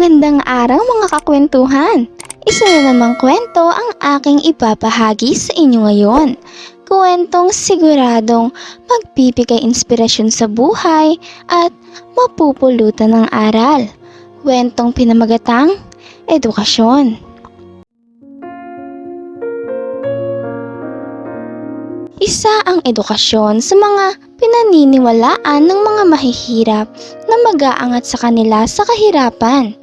Magandang araw mga kakwentuhan! Isa na namang kwento ang aking ibabahagi sa inyo ngayon. Kwentong siguradong magbibigay inspirasyon sa buhay at mapupulutan ng aral. Kwentong pinamagatang edukasyon. Isa ang edukasyon sa mga pinaniniwalaan ng mga mahihirap na mag-aangat sa kanila sa kahirapan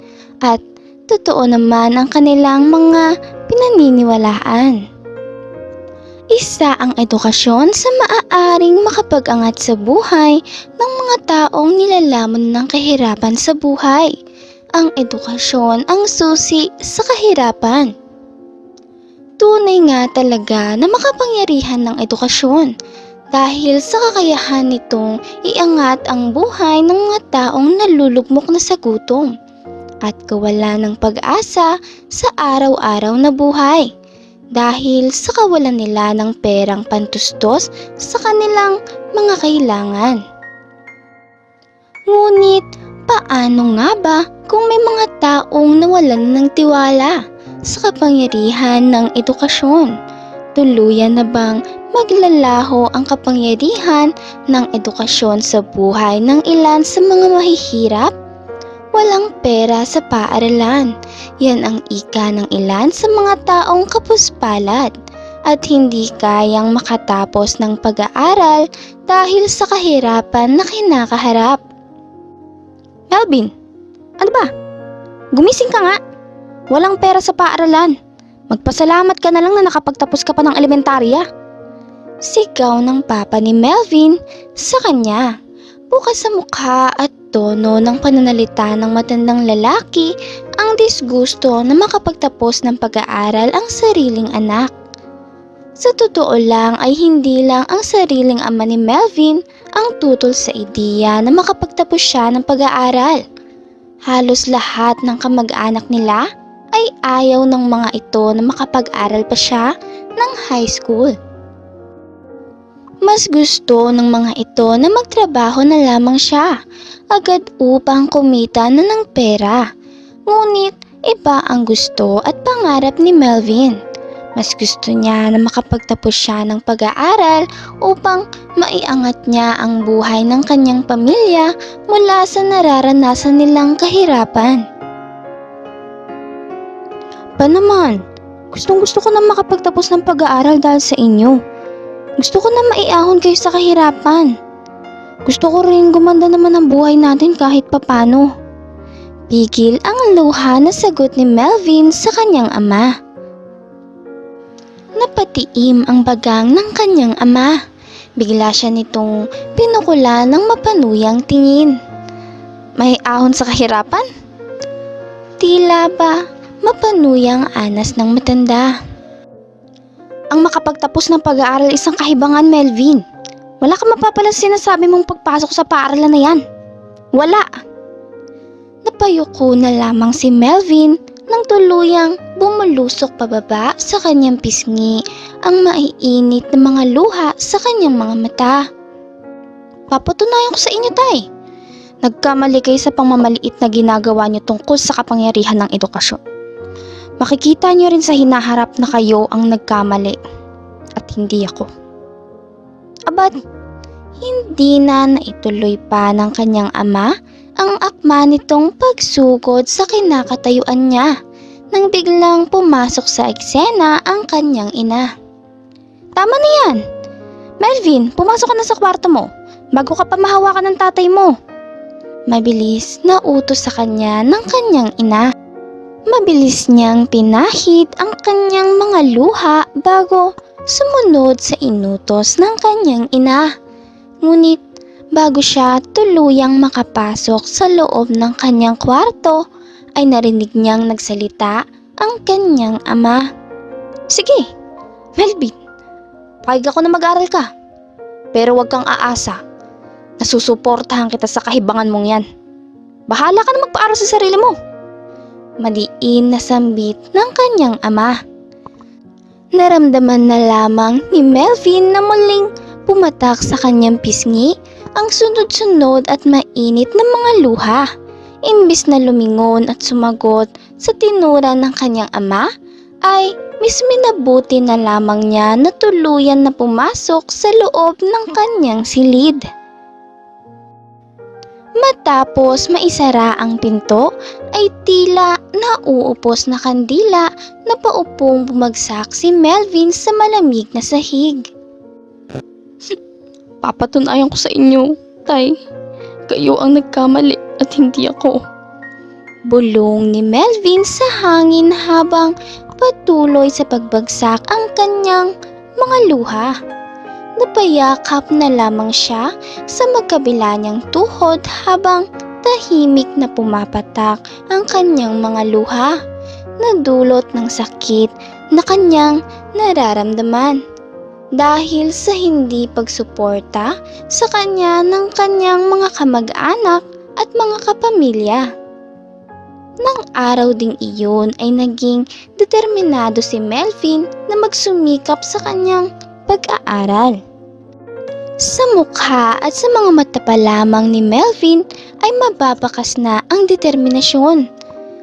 at totoo naman ang kanilang mga pinaniniwalaan. Isa ang edukasyon sa maaaring makapag-angat sa buhay ng mga taong nilalamon ng kahirapan sa buhay. Ang edukasyon ang susi sa kahirapan. Tunay nga talaga na makapangyarihan ng edukasyon dahil sa kakayahan nitong iangat ang buhay ng mga taong nalulugmok na sa gutom at kawalan ng pag-asa sa araw-araw na buhay dahil sa kawalan nila ng perang pantustos sa kanilang mga kailangan. Ngunit paano nga ba kung may mga taong nawalan ng tiwala sa kapangyarihan ng edukasyon? Tuluyan na bang maglalaho ang kapangyarihan ng edukasyon sa buhay ng ilan sa mga mahihirap? Walang pera sa paaralan. Yan ang ika ng ilan sa mga taong kapuspalad at hindi kayang makatapos ng pag-aaral dahil sa kahirapan na kinakaharap. Melvin, ano ba? Gumising ka nga. Walang pera sa paaralan. Magpasalamat ka na lang na nakapagtapos ka pa ng elementarya. Sigaw ng papa ni Melvin sa kanya. Bukas sa mukha at tono ng pananalita ng matandang lalaki ang disgusto na makapagtapos ng pag-aaral ang sariling anak. Sa totoo lang ay hindi lang ang sariling ama ni Melvin ang tutol sa ideya na makapagtapos siya ng pag-aaral. Halos lahat ng kamag-anak nila ay ayaw ng mga ito na makapag-aral pa siya ng high school. Mas gusto ng mga ito na magtrabaho na lamang siya agad upang kumita na ng pera. Ngunit iba ang gusto at pangarap ni Melvin. Mas gusto niya na makapagtapos siya ng pag-aaral upang maiangat niya ang buhay ng kanyang pamilya mula sa nararanasan nilang kahirapan. Pa naman, gustong gusto ko na makapagtapos ng pag-aaral dahil sa inyo. Gusto ko na maiahon kayo sa kahirapan. Gusto ko rin gumanda naman ang buhay natin kahit papano. Pigil ang luha na sagot ni Melvin sa kanyang ama. Napatiim ang bagang ng kanyang ama. Bigla siya nitong pinukula ng mapanuyang tingin. May ahon sa kahirapan? Tila ba mapanuyang anas ng matanda. Ang makapagtapos ng pag-aaral isang kahibangan, Melvin. Wala ka mapapalang sinasabi mong pagpasok sa paaralan na yan. Wala. Napayuko na lamang si Melvin nang tuluyang bumulusok pababa sa kanyang pisngi ang maiinit na mga luha sa kanyang mga mata. Papatunayan ko sa inyo, tay. Nagkamali kayo sa pangmamaliit na ginagawa niyo tungkol sa kapangyarihan ng edukasyon. Makikita niyo rin sa hinaharap na kayo ang nagkamali at hindi ako. Abat, hindi na naituloy pa ng kanyang ama ang akma nitong pagsugod sa kinakatayuan niya nang biglang pumasok sa eksena ang kanyang ina. Tama na yan! Melvin, pumasok ka na sa kwarto mo bago ka pa mahawakan ng tatay mo. Mabilis na utos sa kanya ng kanyang ina. Mabilis niyang pinahid ang kanyang mga luha bago sumunod sa inutos ng kanyang ina. Ngunit bago siya tuluyang makapasok sa loob ng kanyang kwarto ay narinig niyang nagsalita ang kanyang ama. Sige, Melvin, payag ako na mag-aral ka. Pero huwag kang aasa. Nasusuportahan kita sa kahibangan mong yan. Bahala ka na magpaaral sa sarili mo. Maliin na sambit ng kanyang ama. Naramdaman na lamang ni Melvin na muling pumatak sa kanyang pisngi ang sunod-sunod at mainit na mga luha. imbis na lumingon at sumagot sa tinura ng kanyang ama, ay mas minabuti na lamang niya na tuluyan na pumasok sa loob ng kanyang silid. Matapos maisara ang pinto, ay tila nauupos na kandila na paupong bumagsak si Melvin sa malamig na sahig. Papatunayan ko sa inyo, Tay. Kayo ang nagkamali at hindi ako. Bulong ni Melvin sa hangin habang patuloy sa pagbagsak ang kanyang mga luha. Napayakap na lamang siya sa magkabila niyang tuhod habang tahimik na pumapatak ang kanyang mga luha na dulot ng sakit na kanyang nararamdaman dahil sa hindi pagsuporta sa kanya ng kanyang mga kamag-anak at mga kapamilya. Nang araw ding iyon ay naging determinado si Melvin na magsumikap sa kanyang pag-aaral. Sa mukha at sa mga mata pa lamang ni Melvin ay mababakas na ang determinasyon.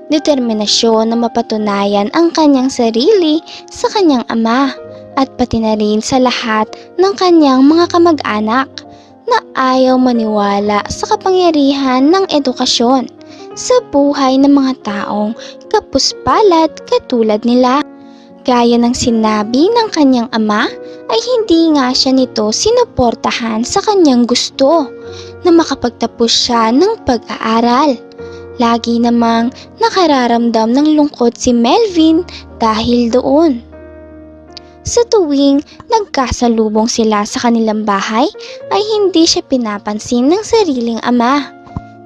Determinasyon na mapatunayan ang kanyang sarili sa kanyang ama at pati na rin sa lahat ng kanyang mga kamag-anak na ayaw maniwala sa kapangyarihan ng edukasyon sa buhay ng mga taong kapuspalad katulad nila. Gaya ng sinabi ng kanyang ama ay hindi nga siya nito sinuportahan sa kanyang gusto na makapagtapos siya ng pag-aaral. Lagi namang nakararamdam ng lungkot si Melvin dahil doon. Sa tuwing nagkasalubong sila sa kanilang bahay ay hindi siya pinapansin ng sariling ama.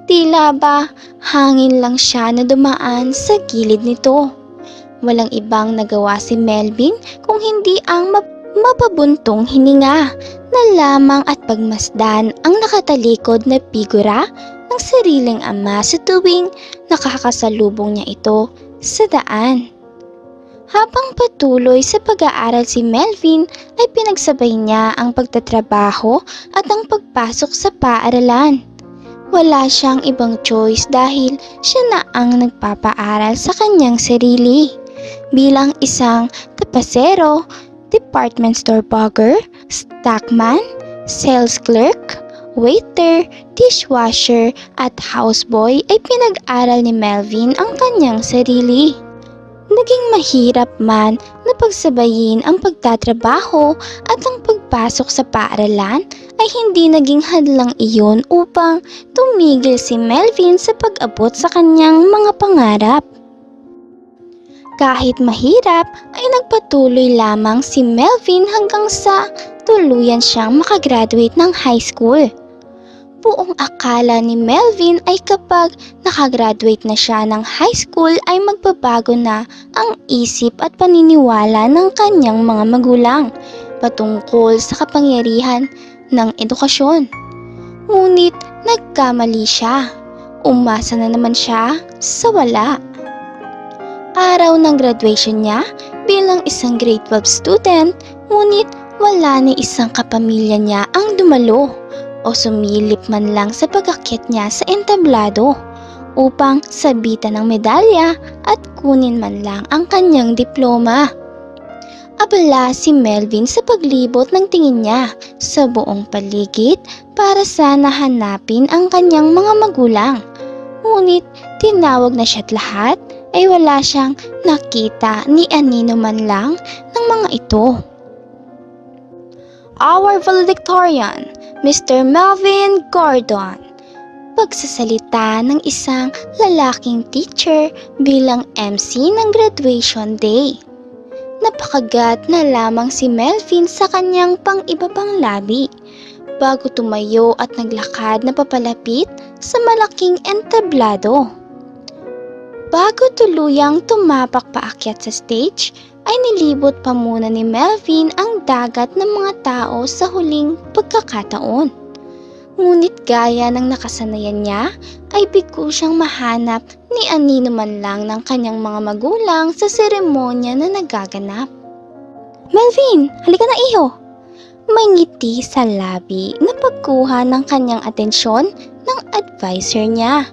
Tila ba hangin lang siya na dumaan sa gilid nito. Walang ibang nagawa si Melvin kung hindi ang map- mapabuntong hininga na lamang at pagmasdan ang nakatalikod na figura ng sariling ama sa tuwing nakakasalubong niya ito sa daan. Habang patuloy sa pag-aaral si Melvin ay pinagsabay niya ang pagtatrabaho at ang pagpasok sa paaralan. Wala siyang ibang choice dahil siya na ang nagpapaaral sa kanyang sarili. Bilang isang tapasero, department store bagger, stockman, sales clerk, waiter, dishwasher at houseboy ay pinag-aral ni Melvin ang kanyang sarili. Naging mahirap man na pagsabayin ang pagtatrabaho at ang pagpasok sa paaralan ay hindi naging hadlang iyon upang tumigil si Melvin sa pag-abot sa kanyang mga pangarap. Kahit mahirap ay nagpatuloy lamang si Melvin hanggang sa tuluyan siyang makagraduate ng high school. Buong akala ni Melvin ay kapag nakagraduate na siya ng high school ay magbabago na ang isip at paniniwala ng kanyang mga magulang patungkol sa kapangyarihan ng edukasyon. Ngunit nagkamali siya. Umasa na naman siya sa wala. Araw ng graduation niya bilang isang grade 12 student, ngunit wala ni isang kapamilya niya ang dumalo o sumilip man lang sa pagakyat niya sa entablado upang sabitan ng medalya at kunin man lang ang kanyang diploma. Abala si Melvin sa paglibot ng tingin niya sa buong paligid para sana hanapin ang kanyang mga magulang. Ngunit tinawag na siya't lahat ay wala siyang nakita ni anino man lang ng mga ito. Our valedictorian, Mr. Melvin Gordon. Pagsasalita ng isang lalaking teacher bilang MC ng graduation day. Napakagat na lamang si Melvin sa kanyang pang-iba pang labi bago tumayo at naglakad na papalapit sa malaking entablado. Bago tuluyang tumapak paakyat sa stage, ay nilibot pa muna ni Melvin ang dagat ng mga tao sa huling pagkakataon. Ngunit gaya ng nakasanayan niya, ay bigo siyang mahanap ni anino man lang ng kanyang mga magulang sa seremonya na nagaganap. Melvin, halika na iho! May ngiti sa labi na pagkuha ng kanyang atensyon ng advisor niya.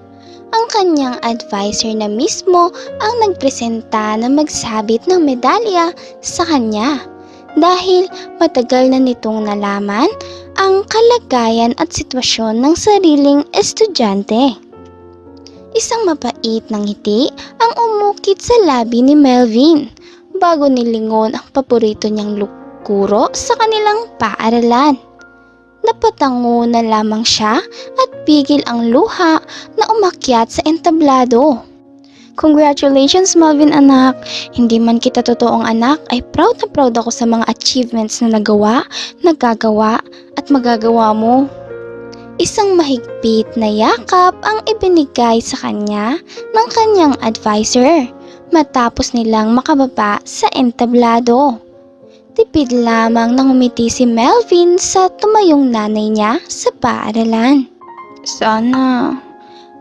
Ang kanyang advisor na mismo ang nagpresenta na magsabit ng medalya sa kanya dahil matagal na nitong nalaman ang kalagayan at sitwasyon ng sariling estudyante. Isang mapait ng ngiti ang umukit sa labi ni Melvin bago nilingon ang paborito niyang lukuro sa kanilang paaralan. Napatango na lamang siya at pigil ang luha na umakyat sa entablado. Congratulations Melvin anak! Hindi man kita totoong anak ay proud na proud ako sa mga achievements na nagawa, nagagawa at magagawa mo. Isang mahigpit na yakap ang ibinigay sa kanya ng kanyang advisor matapos nilang makababa sa entablado. Tipid lamang nang umiti si Melvin sa tumayong nanay niya sa paaralan. Sana,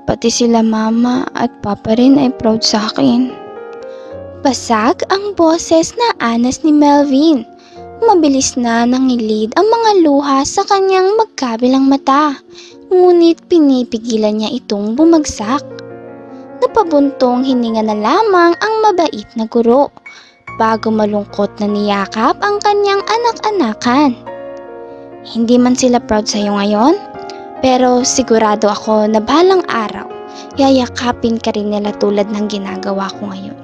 pati sila mama at papa rin ay proud sa akin. Basag ang boses na anas ni Melvin. Mabilis na nangilid ang mga luha sa kanyang magkabilang mata. Ngunit pinipigilan niya itong bumagsak. Napabuntong hininga na lamang ang mabait na guro bago malungkot na niyakap ang kanyang anak-anakan. Hindi man sila proud sa iyo ngayon, pero sigurado ako na balang araw, yayakapin ka rin nila tulad ng ginagawa ko ngayon.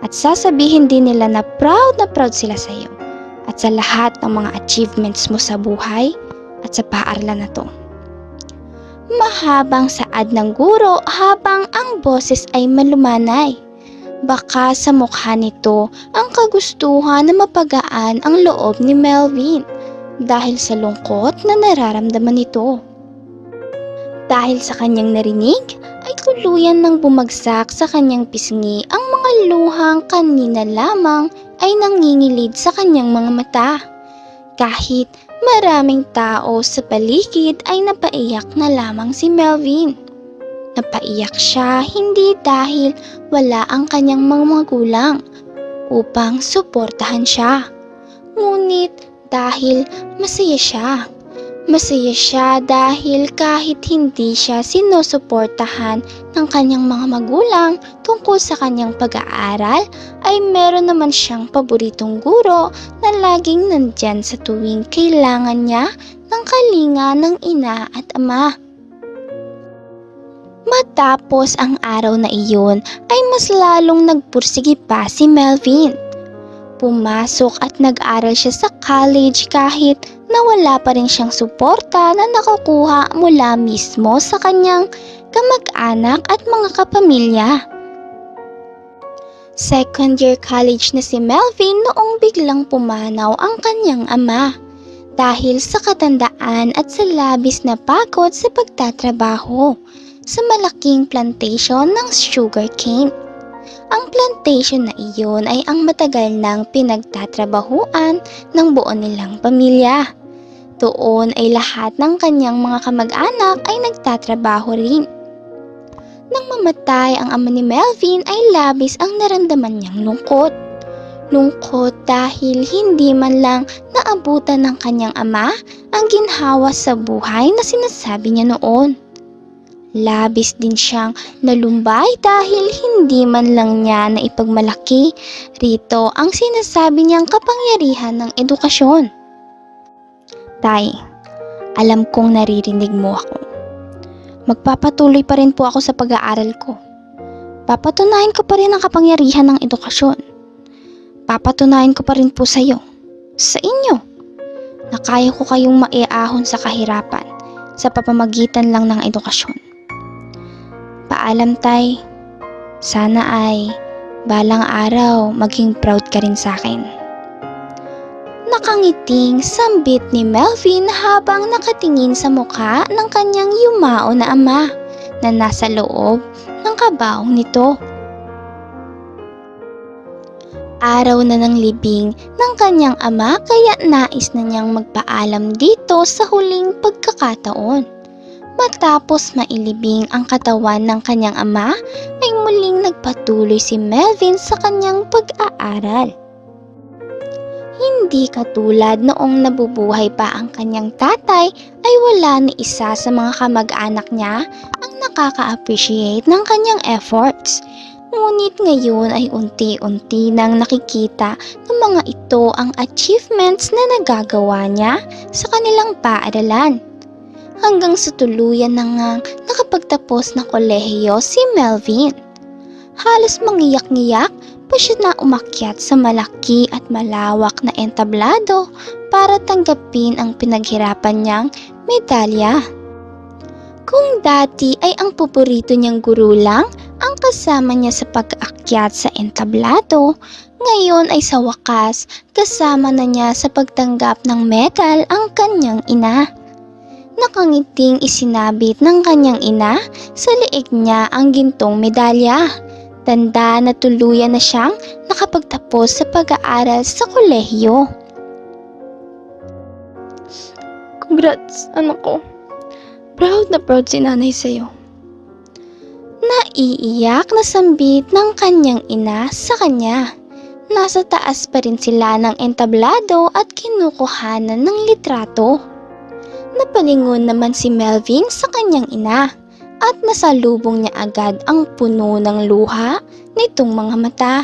At sasabihin din nila na proud na proud sila sa iyo at sa lahat ng mga achievements mo sa buhay at sa paaralan na to. Mahabang saad ng guro habang ang boses ay malumanay. Baka sa mukha nito ang kagustuhan na mapagaan ang loob ni Melvin dahil sa lungkot na nararamdaman nito. Dahil sa kanyang narinig ay tuluyan ng bumagsak sa kanyang pisngi ang mga luhang kanina lamang ay nangingilid sa kanyang mga mata. Kahit maraming tao sa paligid ay napaiyak na lamang si Melvin. Napaiyak siya hindi dahil wala ang kanyang mga magulang upang suportahan siya. Ngunit dahil masaya siya. Masaya siya dahil kahit hindi siya sinusuportahan ng kanyang mga magulang tungkol sa kanyang pag-aaral, ay meron naman siyang paboritong guro na laging nandyan sa tuwing kailangan niya ng kalinga ng ina at ama. Matapos ang araw na iyon ay mas lalong nagpursige pa si Melvin. Pumasok at nag-aral siya sa college kahit na wala pa rin siyang suporta na nakukuha mula mismo sa kanyang kamag-anak at mga kapamilya. Second year college na si Melvin noong biglang pumanaw ang kanyang ama dahil sa katandaan at sa labis na pagod sa pagtatrabaho sa malaking plantation ng sugarcane. Ang plantation na iyon ay ang matagal nang pinagtatrabahuan ng buo nilang pamilya. Doon ay lahat ng kanyang mga kamag-anak ay nagtatrabaho rin. Nang mamatay ang ama ni Melvin ay labis ang naramdaman niyang lungkot. Lungkot dahil hindi man lang naabutan ng kanyang ama ang ginhawa sa buhay na sinasabi niya noon. Labis din siyang nalumbay dahil hindi man lang niya na ipagmalaki rito ang sinasabi niyang kapangyarihan ng edukasyon. Tay, alam kong naririnig mo ako. Magpapatuloy pa rin po ako sa pag-aaral ko. Papatunayan ko pa rin ang kapangyarihan ng edukasyon. Papatunayan ko pa rin po sa iyo, sa inyo, na kaya ko kayong maiahon sa kahirapan sa papamagitan lang ng edukasyon. Paalam tay, sana ay balang araw maging proud ka rin sa akin. Nakangiting sambit ni Melvin habang nakatingin sa mukha ng kanyang yumao na ama na nasa loob ng kabaong nito. Araw na ng libing ng kanyang ama kaya nais na niyang magpaalam dito sa huling pagkakataon. Matapos mailibing ang katawan ng kanyang ama, ay muling nagpatuloy si Melvin sa kanyang pag-aaral. Hindi katulad noong nabubuhay pa ang kanyang tatay ay wala ni isa sa mga kamag-anak niya ang nakaka-appreciate ng kanyang efforts. Ngunit ngayon ay unti-unti nang nakikita ng mga ito ang achievements na nagagawa niya sa kanilang paaralan. Hanggang sa tuluyan na nga nakapagtapos ng kolehiyo si Melvin. Halos mangiyak-ngiyak pa siya na umakyat sa malaki at malawak na entablado para tanggapin ang pinaghirapan niyang medalya. Kung dati ay ang paborito niyang guro lang ang kasama niya sa pag-aakyat sa entablado, ngayon ay sa wakas kasama na niya sa pagtanggap ng medal ang kanyang ina. Nakangiting isinabit ng kanyang ina sa liig niya ang gintong medalya. Tanda na tuluyan na siyang nakapagtapos sa pag-aaral sa kolehiyo. Congrats, anak ko. Proud na proud si nanay sa'yo. Naiiyak na sambit ng kanyang ina sa kanya. Nasa taas pa rin sila ng entablado at kinukuhanan ng litrato. Napalingon naman si Melvin sa kanyang ina at nasalubong niya agad ang puno ng luha nitong mga mata.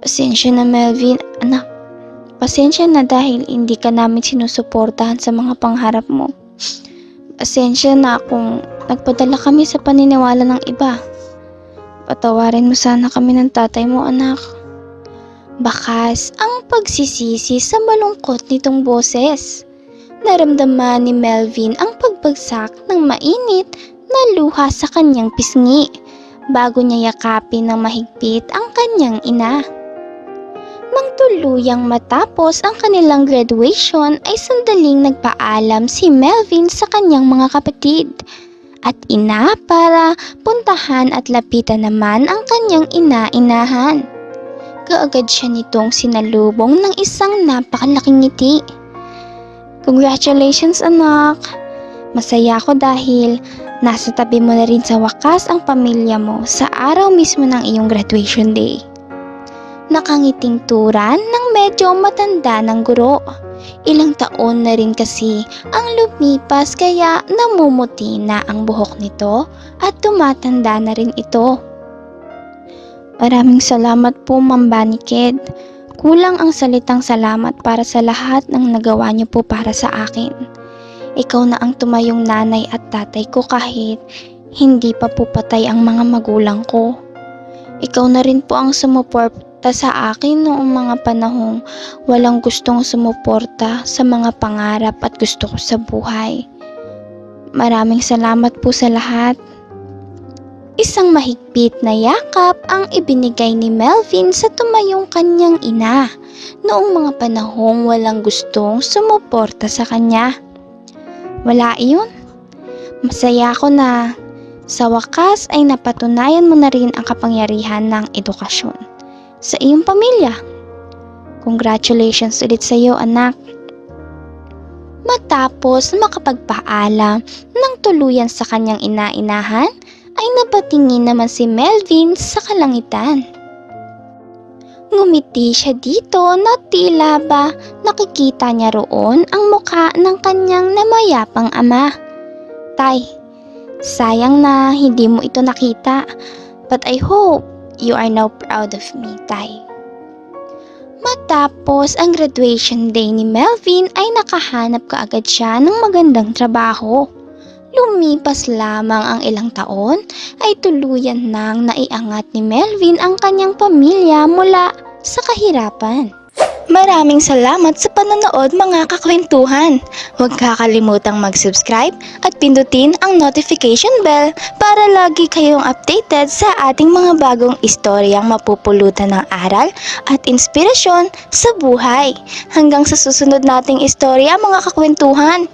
Pasensya na Melvin, anak. Pasensya na dahil hindi ka namin sinusuportahan sa mga pangharap mo. Pasensya na kung nagpadala kami sa paniniwala ng iba. Patawarin mo sana kami ng tatay mo, anak. Bakas ang pagsisisi sa malungkot nitong boses. Naramdaman ni Melvin ang pagbagsak ng mainit na luha sa kanyang pisngi bago niya yakapin ng mahigpit ang kanyang ina. Nang tuluyang matapos ang kanilang graduation ay sandaling nagpaalam si Melvin sa kanyang mga kapatid at ina para puntahan at lapitan naman ang kanyang ina-inahan. Kaagad siya nitong sinalubong ng isang napakalaking ngiti. Congratulations anak! Masaya ako dahil nasa tabi mo na rin sa wakas ang pamilya mo sa araw mismo ng iyong graduation day. Nakangiting turan ng medyo matanda ng guro. Ilang taon na rin kasi ang lumipas kaya namumuti na ang buhok nito at tumatanda na rin ito. Maraming salamat po Ma'am Baniked. Kulang ang salitang salamat para sa lahat ng nagawa niyo po para sa akin. Ikaw na ang tumayong nanay at tatay ko kahit hindi pa po patay ang mga magulang ko. Ikaw na rin po ang sumuporta sa akin noong mga panahong walang gustong sumuporta sa mga pangarap at gusto ko sa buhay. Maraming salamat po sa lahat. Isang mahigpit na yakap ang ibinigay ni Melvin sa tumayong kanyang ina noong mga panahong walang gustong sumuporta sa kanya. Wala iyon. Masaya ako na sa wakas ay napatunayan mo na rin ang kapangyarihan ng edukasyon sa iyong pamilya. Congratulations ulit sa iyo anak. Matapos makapagpaalam ng tuluyan sa kanyang ina-inahan, ay napatingin naman si Melvin sa kalangitan. Ngumiti siya dito na tila ba nakikita niya roon ang mukha ng kanyang namayapang ama. Tay, sayang na hindi mo ito nakita, but I hope you are now proud of me, Tay. Matapos ang graduation day ni Melvin ay nakahanap kaagad siya ng magandang trabaho. Lumipas lamang ang ilang taon ay tuluyan nang naiangat ni Melvin ang kanyang pamilya mula sa kahirapan. Maraming salamat sa panonood mga kakwentuhan. Huwag kakalimutang mag-subscribe at pindutin ang notification bell para lagi kayong updated sa ating mga bagong istoryang mapupulutan ng aral at inspirasyon sa buhay. Hanggang sa susunod nating istorya mga kakwentuhan.